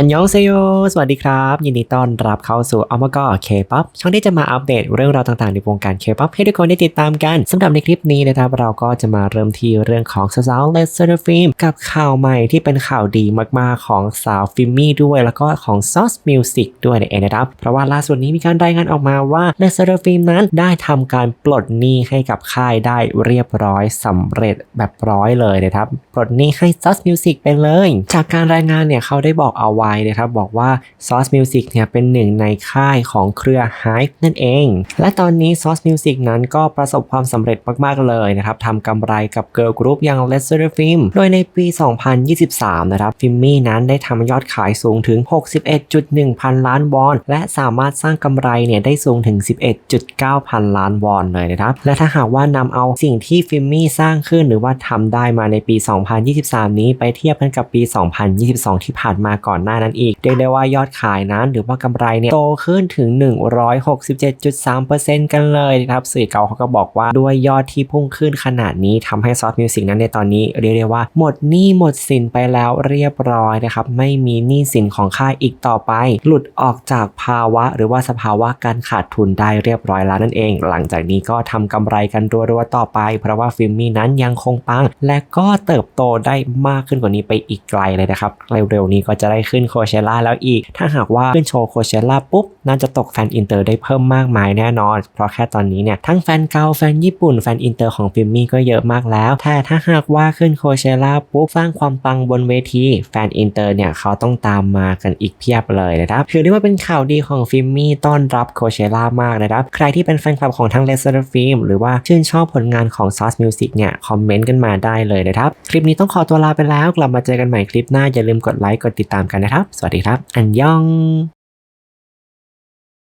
อันยองเซโย สวัสดีครับ ยินดีต้อนรับเข้าสู่อมกอเคป๊อปช่องที่จะมาอัปเดตเรื่องราวต่างๆในวงการเคป๊อปให้ทุกคนได้ติดตามกันสำหรับในคลิปนี้นะครับ เราก็จะมาเริ่มที่เรื่องของสาวเลสเซอร์ฟิล์มกับข่าวใหม่ที่เป็นข่าวดีมากๆของสาวฟิมมี่ด้วย แล้วก็ของซอสมิวสิกด้วยในเองนะครับ เพราะว่าล่าสุดนี้มีการรายงานออกมาว่าเลสเซอร์ฟิล์มนั้นได้ทำการปลดหนี้ให้กับค่ายได้เรียบร้อยสำเร็จแบบร้อยเลยนะครับปลดหนี้ให้ Source Music ไปเลย จากการรายงานเนี่ยเขาได้บอกเอาไว้นะครับบอกว่า Source Music เนี่ยเป็นหนึ่งในค่ายของเครือ Hype นั่นเอง และตอนนี้ Source Music นั้นก็ประสบความสำเร็จมากๆเลยนะครับทำกำไรกับ Girl Group อย่าง Let's s e r Film โดยในปี 2023 นะครับฟิมมี่นั้นได้ทำยอดขายสูงถึง 61.1 พันล้านวอน และสามารถสร้างกำไรเนี่ยได้สูงถึง 11.9 พันล้านวอนเลยนะครับ และถ้าหากว่านำเอาสิ่งที่ฟิมมี่สร้างขึ้นหรือว่าทำได้มาในปี 2023 นี้ไปเทียบกันกับปี 2022 ที่ผ่านมาก่อนหน้านั้นอีกเรียกได้ว่ายอดขายนั้นหรือว่ากำไรเนี่ยโตขึ้นถึง 167.3%กันเลยนะครับสื่อเก่าเขาก็บอกว่าด้วยยอดที่พุ่งขึ้นขนาดนี้ทำให้ซอสมิวสิกนั้นในตอนนี้เรียกได้ว่าหมดหนี้หมดสินไปแล้วเรียบร้อยนะครับไม่มีหนี้สินของค่ายอีกต่อไป หลุดออกจากภาวะ หรือว่าสภาวะการขาดทุนได้เรียบร้อยแล้วนั่นเอง หลังจากนี้ก็ทำกำไรกันรัวๆต่อไป เพราะว่าฟิล์มมี่นั้นยังคงปัง และก็เติบโตได้มากขึ้นกว่านี้ไปอีกไกลเลยนะครับเร็วๆนี้ก็จะได้ขึ้นโคเชล่าแล้วอีก ถ้าหากว่าขึ้นโชว์โคเชล่าปุ๊บ น่าจะตกแฟนอินเตอร์ได้เพิ่มมากมายแน่นอน เพราะแค่ตอนนี้เนี่ย ทั้งแฟนเก่าแฟนญี่ปุ่น แฟนอินเตอร์ของฟิลมมี่ก็เยอะมากแล้ว แต่ถ้าหากว่าขึ้นโคเชล่าปุ๊บสร้างความปังบนเวที แฟนอินเตอร์เนี่ยเขาต้องตามมากันอีกเพียบเลยนะครับถือได้ว่าเป็นข่าวดีของฟิลมมี่ต้อนรับโคเชล่ามากนะครับ ใครที่เป็นแฟนคลับของทั้งเลเซอร์ฟิล์มหรือว่าชื่นชอบผลงานของ Source Music เนี่ยคอมเมนต์กันมาได้เลยนะครับ คลิปนี้ต้องขอตัวลาไปแล้ว กลับมาเจอกันใหม่คลิปหน้าอย่าลืมกดไลค์กดติดตามกันนะครับสวัสดีครับ อันยอง